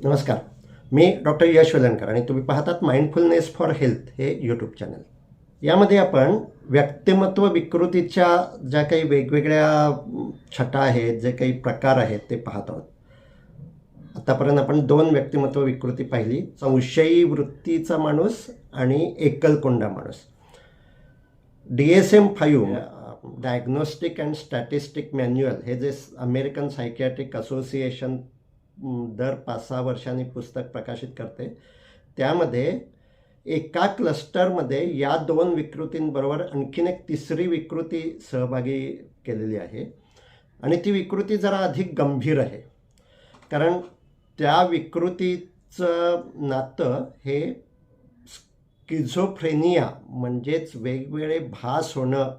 नमस्कार. मी डॉक्टर यश वेलणकर आणि तुम्ही पाहतात माइंडफुलनेस फॉर हेल्थ हे यूट्यूब चॅनल यामध्ये आपण व्यक्तिमत्व विकृतीच्या ज्या काही वेगवेगळ्या छटा आहेत जे काही प्रकार आहेत ते पाहत आहोत. आतापर्यंत आपण दोन व्यक्तिमत्व विकृती पाहिली. संशयी वृत्तीचा माणूस आणि एकलकोंडा माणूस. D S M five diagnostic and statistic manual हे जे अमेरिकन सायकियाट्रिक असोसिएशन दर पाच सहा वर्षांनी पुस्तक प्रकाशित करते. त्यामध्ये एका क्लस्टरमध्ये या दोन विकृतींबरोबर आणखीन एक तिसरी विकृती सहभागी केलेली आहे. आणि ती विकृती जरा अधिक गंभीर आहे. कारण त्या विकृतीचं नातं हे स्किझोफ्रेनिया म्हणजेच वेगवेगळे भास होणं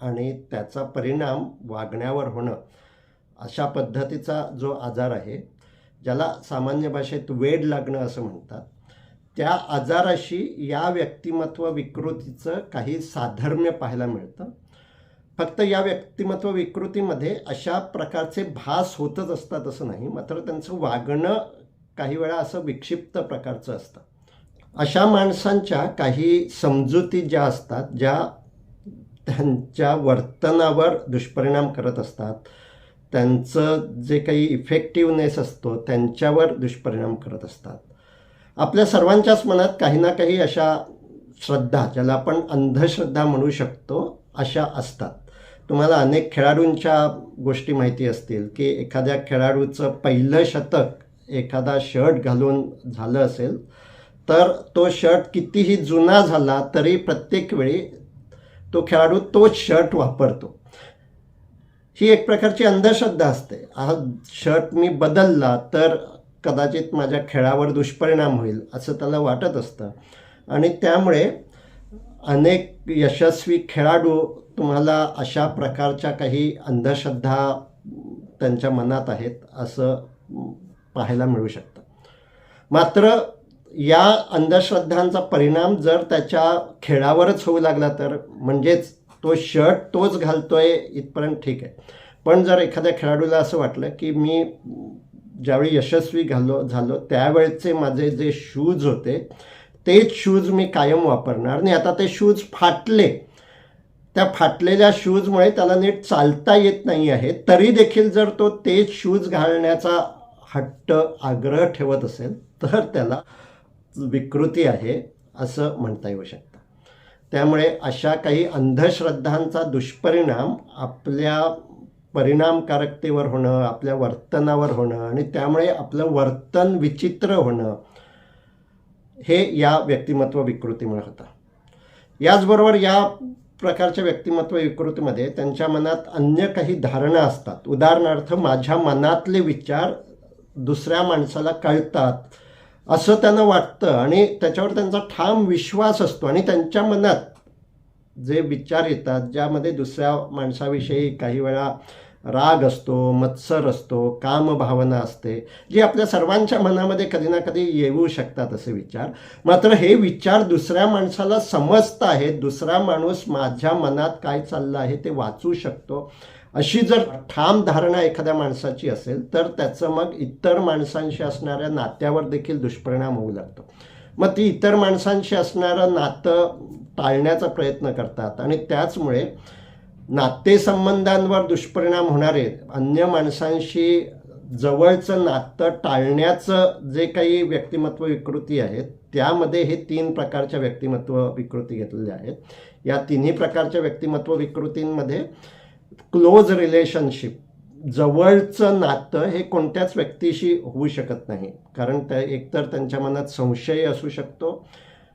आणि त्याचा परिणाम वागण्यावर होणं अशा पद्धतीचा जो आजार आहे ज्याला सामान्य भाषेत वेड लागणं असं म्हणतात त्या आजाराशी या व्यक्तिमत्व विकृतीचं काही साधर्म्य पाहायला मिळतं. फक्त या व्यक्तिमत्व विकृतीमध्ये अशा प्रकारचे भास होतच असतात असं नाही मात्र त्यांचं वागणं काही वेळा असं विक्षिप्त प्रकारचं असतं. अशा माणसांच्या काही समजुती ज्या असतात ज्या त्यांच्या वर्तनावर दुष्परिणाम करत असतात त्यांचं जे काही इफेक्टिवनेस असतो त्यांच्यावर दुष्परिणाम करत असतात. आपल्या सर्वांच्याच मनात काही ना काही अशा श्रद्धा ज्याला आपण अंधश्रद्धा म्हणू शकतो अशा असतात. तुम्हाला अनेक खेळाडूंच्या गोष्टी माहिती असतील की एखाद्या खेळाडूचं पहिलं शतक एखादा शर्ट घालून झालं असेल तर तो शर्ट कितीही जुना झाला तरी प्रत्येक वेळी तो खेळाडू तोच शर्ट वापरतो. ही एक प्रकारची अंधश्रद्धा असते. हा शर्ट मी बदलला तर कदाचित माझ्या खेळावर दुष्परिणाम होईल असं त्याला वाटत असतं. आणि त्यामुळे अनेक यशस्वी खेळाडू तुम्हाला अशा प्रकारच्या काही अंधश्रद्धा त्यांच्या मनात आहेत असं पाहायला मिळू शकतं. मात्र या अंधश्रद्धांचा परिणाम जर त्याच्या खेळावरच होऊ लागला तर म्हणजेच तो शर्ट तोच घालतोय इथपर्यंत ठीक आहे. पण जर एखाद्या खेळाडूला असं वाटलं की मी ज्यावेळी यशस्वी घालो झालो त्यावेळचे माझे जे शूज होते तेच शूज मी कायम वापरणार. आणि आता ते शूज फाटले. त्या फाटलेल्या शूजमुळे त्याला नीट चालता येत नाही आहे. तरी देखील जर तो तेच शूज घालण्याचा हट्ट आग्रह ठेवत असेल तर त्याला विकृती आहे असं म्हणता येऊ शकतं. त्यामुळे अशा काही अंधश्रद्धांचा दुष्परिणाम आपल्या परिणामकारकतेवर होणं आपल्या वर्तनावर होणं आणि त्यामुळे आपलं वर्तन विचित्र होणं हे या व्यक्तिमत्व विकृतीमुळे होतं. याचबरोबर या प्रकारच्या व्यक्तिमत्व विकृतीमध्ये त्यांच्या मनात अन्य काही धारणा असतात. उदाहरणार्थ माझ्या मनातले विचार दुसऱ्या माणसाला कळतात. असं त्यांना वाटतं आणि त्याच्यावर त्यांचा ठाम विश्वास असतो आणि त्यांच्या मनात जे विचार येतात ज्यामध्ये दुसऱ्या माणसाविषयी काही वेळा राग असतो मत्सर असतो कामभावना असते जी आपल्या सर्वांच्या मनामध्ये कधी ना कधी येऊ शकतात असे विचार. मात्र हे विचार दुसऱ्या माणसाला समजत आहेत दुसरा माणूस माझ्या मनात काय चाललं आहे ते वाचू शकतो. अशी जर ठाम धारणा एखाद्या माणसाची असेल तर त्याचं मग इतर माणसांशी असणाऱ्या नात्यावर देखील दुष्परिणाम होऊ लागतो. मग ती इतर माणसांशी असणारं नातं टाळण्याचा प्रयत्न करतात आणि त्याचमुळे नातेसंबंधांवर दुष्परिणाम होणारे अन्य माणसांशी जवळचं नातं टाळण्याचं जे काही व्यक्तिमत्व विकृती आहेत त्यामध्ये हे तीन प्रकारच्या व्यक्तिमत्व विकृती घेतलेल्या आहेत. या तिन्ही प्रकारच्या व्यक्तिमत्व विकृतींमध्ये क्लोज रिलेशनशिप जवळचं नातं हे कोणत्याच व्यक्तीशी होऊ शकत नाही. कारण त्या एकतर त्यांच्या मनात संशय असू शकतो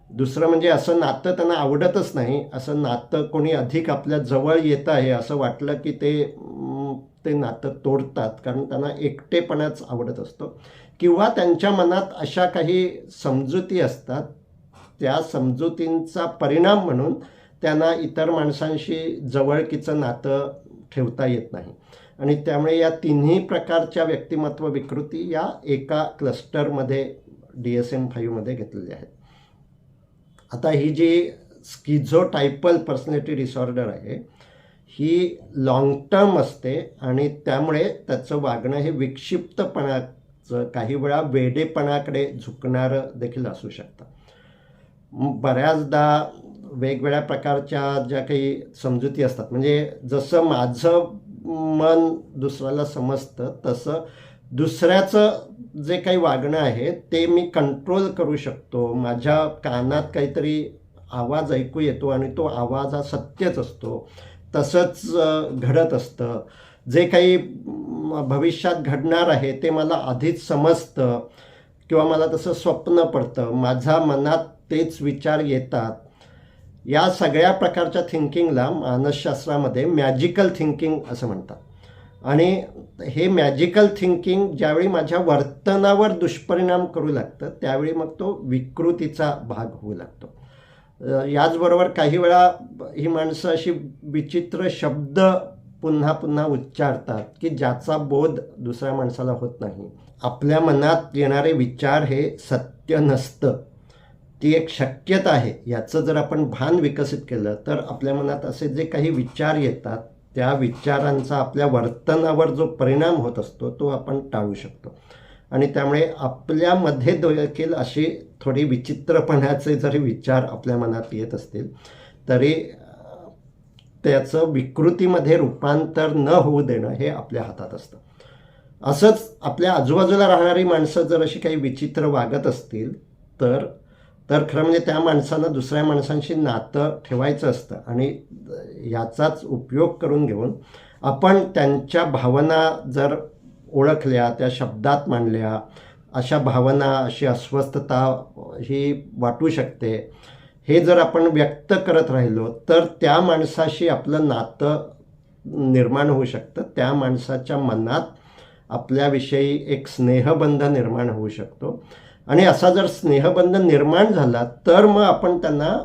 दुसरं म्हणजे असं नातं त्यांना आवडतच नाही. असं नातं कोणी अधिक आपल्या जवळ येत आहे असं वाटलं की ते ते नातं तोडतात. कारण त्यांना एकटेपणाच आवडत असतो. किंवा त्यांच्या मनात अशा काही समजुती असतात. त्या समजुतींचा परिणाम म्हणून त्यांना इतर माणसांशी जवळकीचं नातं ठेवता येत नाही. आणि त्यामुळे या तिन्ही प्रकारच्या व्यक्तिमत्व विकृती या एका क्लस्टरमध्ये डी एस एम फाईव्हमध्ये घेतलेल्या आहेत. आता ही जी स्किझोटायपल पर्सनॅलिटी डिसऑर्डर आहे ही लॉंग टर्म असते आणि त्यामुळे त्याचं वागणं हे विक्षिप्तपणाचं काही वेळा वेडेपणाकडे झुकणारं देखील असू शकतं. बऱ्याचदा वेगवेगळ्या प्रकारच्या ज्या काही समजुती असतात म्हणजे जसं माझं मन दुसऱ्याला समजतं तसं दुसऱ्याचं जे काही वागणं आहे ते मी कंट्रोल करू शकतो. माझ्या कानात काहीतरी आवाज ऐकू येतो आणि तो आवाज हा सत्यच असतो. तसंच घडत असतं. जे काही भविष्यात घडणार आहे ते मला आधीच समजतं किंवा मला तसं स्वप्न पडतं. माझ्या मनात तेच विचार येतात. या सगळ्या प्रकारच्या थिंकिंगला मानसशास्त्रामध्ये मॅजिकल थिंकिंग असं म्हणतात. आणि हे मॅजिकल थिंकिंग ज्यावेळी माझ्या वर्तनावर दुष्परिणाम करू लागतं त्यावेळी मग तो विकृतीचा भाग होऊ लागतो. याचबरोबर काही वेळा ही माणसं अशी विचित्र शब्द पुन्हा पुन्हा उच्चारतात की ज्याचा बोध दुसऱ्या माणसाला होत नाही. आपल्या मनात येणारे विचार हे सत्य नसतं. ती एक शक्यता आहे. याचं जर आपण भान विकसित केलं तर आपल्या मनात असे जे काही विचार येतात त्या विचारांचा आपल्या वर्तनावर जो परिणाम होत असतो तो आपण टाळू शकतो. आणि त्यामुळे आपल्यामध्ये देखील अशी थोडी विचित्रपणाचे जरी विचार आपल्या मनात येत असतील तरी त्याचं विकृतीमध्ये रूपांतर न होऊ देणं हे आपल्या हातात असतं. असंच आपल्या आजूबाजूला राहणारी माणसं जर अशी काही विचित्र वागत असतील तर तर खरं म्हणजे त्या माणसानं दुसऱ्या माणसांशी नातं ठेवायचं असतं आणि याचाच उपयोग करून घेऊन आपण त्यांच्या भावना जर ओळखल्या त्या शब्दात मांडल्या अशा भावना अशी अस्वस्थता ही वाटू शकते. हे जर आपण व्यक्त करत राहिलो तर त्या माणसाशी आपलं नातं निर्माण होऊ शकतं. त्या माणसाच्या मनात आपल्याविषयी एक स्नेहबंध निर्माण होऊ शकतो. आणि असा जर स्नेहबंध निर्माण झाला तर मग आपण त्यांना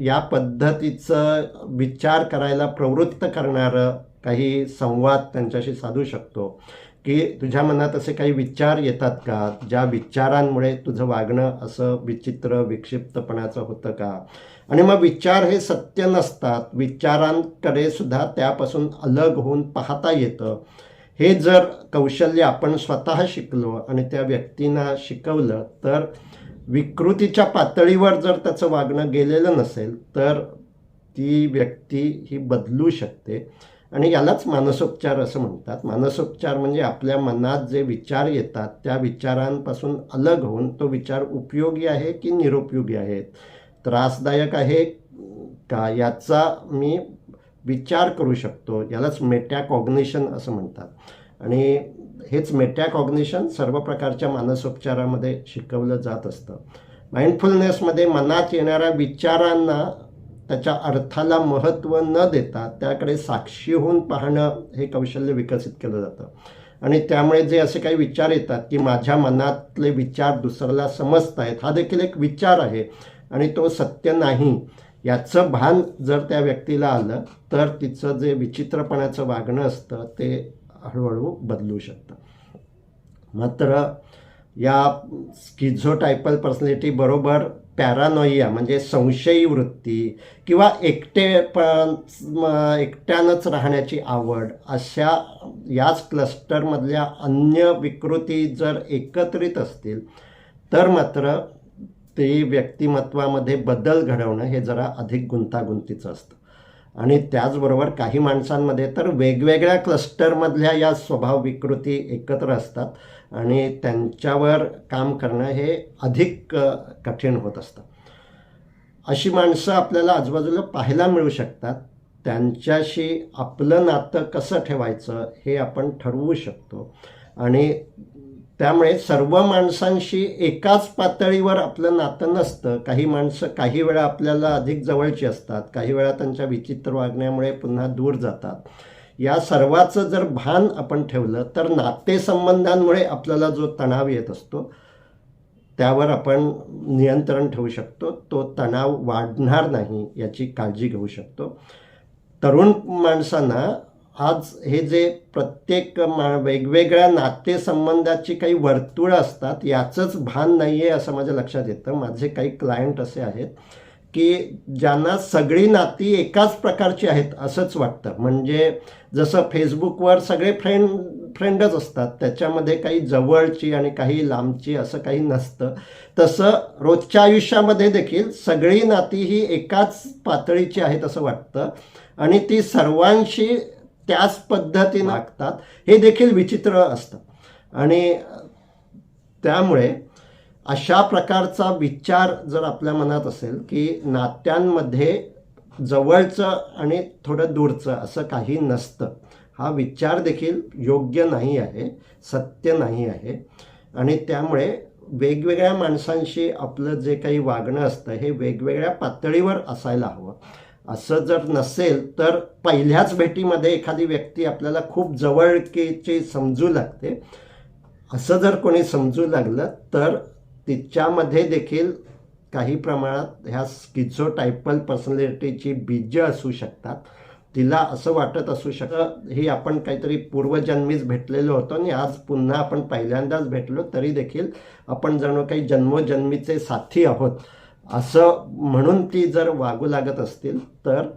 या पद्धतीचं विचार करायला प्रवृत्त करणारं काही संवाद त्यांच्याशी साधू शकतो. की तुझ्या मनात असे काही विचार येतात का? ज्या विचारांमुळे तुझं वागणं असं विचित्र विक्षिप्तपणाचं होतं का? आणि मग विचार हे सत्य नसतात. विचारांकडे सुद्धा त्यापासून अलग होऊन पाहता येतं. हे जर कौशल्य आपण स्वतः शिकलो आणि त्या व्यक्तींना शिकवलं तर विकृतीच्या पातळीवर जर त्याचं वागणं गेलेलं नसेल तर ती व्यक्ती ही बदलू शकते. आणि यालाच मानसोपचार असं म्हणतात. मानसोपचार म्हणजे आपल्या मनात जे विचार येतात त्या विचारांपासून अलग होऊन तो विचार उपयोगी आहे की निरुपयोगी आहेत त्रासदायक आहे का? याचा मी विचार करू शकतो. यालाच मेट्या असं म्हणतात. आणि हेच मेट्या सर्व प्रकारच्या मानसोपचारामध्ये शिकवलं जात असतं. माइंडफुलनेसमध्ये मनात येणाऱ्या विचारांना त्याच्या अर्थाला महत्त्व न देता त्याकडे साक्षी होऊन पाहणं हे कौशल्य विकसित केलं जातं. आणि त्यामुळे जे असे काही विचार येतात की माझ्या मनातले विचार दुसऱ्याला समजत आहेत हा देखील एक विचार आहे. आणि तो सत्य नाही. याचं भान जर त्या व्यक्तीला आलं तर तिचं जे विचित्रपणाचं वागणं असतं ते हळूहळू बदलू शकतं. मात्र या स्किझोटायपल पर्सनॅलिटी बरोबर पॅरानोइया म्हणजे संशयी वृत्ती किंवा एकटेपण म, एकट्यानंच राहण्याची आवड अशा याच क्लस्टरमधल्या अन्य विकृती जर एकत्रित असतील तर मात्र ते व्यक्तिमत्वामध्ये बदल घडवणं हे जरा अधिक गुंतागुंतीचं असतं. आणि त्याचबरोबर काही माणसांमध्ये तर वेगवेगळ्या क्लस्टरमधल्या या स्वभाव विकृती एकत्र असतात आणि त्यांच्यावर काम करणं हे अधिक कठीण होत असतं. अशी माणसं आपल्याला आजूबाजूला पाहायला मिळू शकतात. त्यांच्याशी आपलं नातं कसं ठेवायचं हे आपण ठरवू शकतो. आणि त्यामुळे सर्व माणसांशी एकाच पातळीवर आपलं नातं नसतं. काही माणसं काही वेळा आपल्याला अधिक जवळची असतात. काही वेळा त्यांच्या विचित्र वागण्यामुळे पुन्हा दूर जातात. या सर्वाचं जर भान आपण ठेवलं तर नातेसंबंधांमुळे आपल्याला जो तणाव येत असतो त्यावर आपण नियंत्रण ठेवू शकतो. तो तणाव वाढणार नाही याची काळजी घेऊ शकतो. तरुण माणसांना आज हे जे प्रत्येक मा वेगवेगळ्या नातेसंबंधाची काही वर्तुळं असतात याचंच भान नाही आहे असं माझ्या लक्षात येतं. माझे काही क्लायंट असे आहेत की ज्यांना सगळी नाती एकाच प्रकारची आहेत असंच वाटतं. म्हणजे जसं फेसबुकवर सगळे फ्रेंड फ्रेंडच असतात त्याच्यामध्ये काही जवळची आणि काही लांबची असं काही नसतं. तसं रोजच्या आयुष्यामध्ये देखील सगळी नाती ही एकाच पातळीची आहेत असं वाटतं. आणि ती सर्वांशी त्याच पद्धतीनं वागतात हे देखील विचित्र असतं. आणि त्यामुळे अशा प्रकारचा विचार जर आपल्या मनात असेल की नात्यांमध्ये जवळचं आणि थोडं दूरचं असं काही नसतं हा विचार देखील योग्य नाही आहे सत्य नाही आहे. आणि त्यामुळे वेगवेगळ्या माणसांशी आपलं जे काही वागणं असतं हे वेगवेगळ्या पातळीवर असायला हवं. असं जर नसेल तर पहिल्याच भेटीमध्ये एखादी व्यक्ती आपल्याला खूप जवळकीची समजू लागते. असं जर कोणी समजू लागलं तर तिच्यामध्ये देखील काही प्रमाणात ह्या स्किझो टायपल पर्सनॅलिटीची बीजं असू शकतात. तिला असं वाटत असू शकतं ही आपण काहीतरी पूर्वजन्मीच भेटलेलो होतो आणि आज पुन्हा आपण पहिल्यांदाच भेटलो तरी देखील आपण जणू काही जन्मोजन्मीचे साथी आहोत. असं म्हणून ती जर वागू लागत असतील तर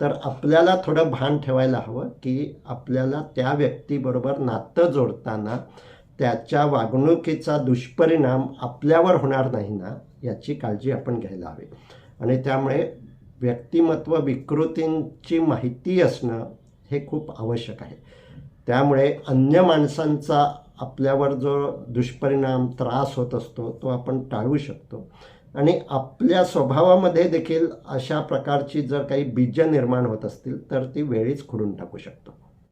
तर आपल्याला थोडं भान ठेवायला हवं की आपल्याला त्या व्यक्तीबरोबर नातं जोडताना त्याच्या वागणुकीचा दुष्परिणाम आपल्यावर होणार नाही ना याची काळजी आपण घ्यायला हवी. आणि त्यामुळे व्यक्तिमत्व विकृतींची माहिती असणं हे खूप आवश्यक आहे. त्यामुळे अन्य माणसांचा आपल्यावर जो दुष्परिणाम त्रास होत असतो तो आपण टाळू शकतो. आणि आपल्या स्वभावामध्ये देखील अशा प्रकारची जर काही बीजं निर्माण होत असतील तर ती वेळीच खुडून टाकू शकतो.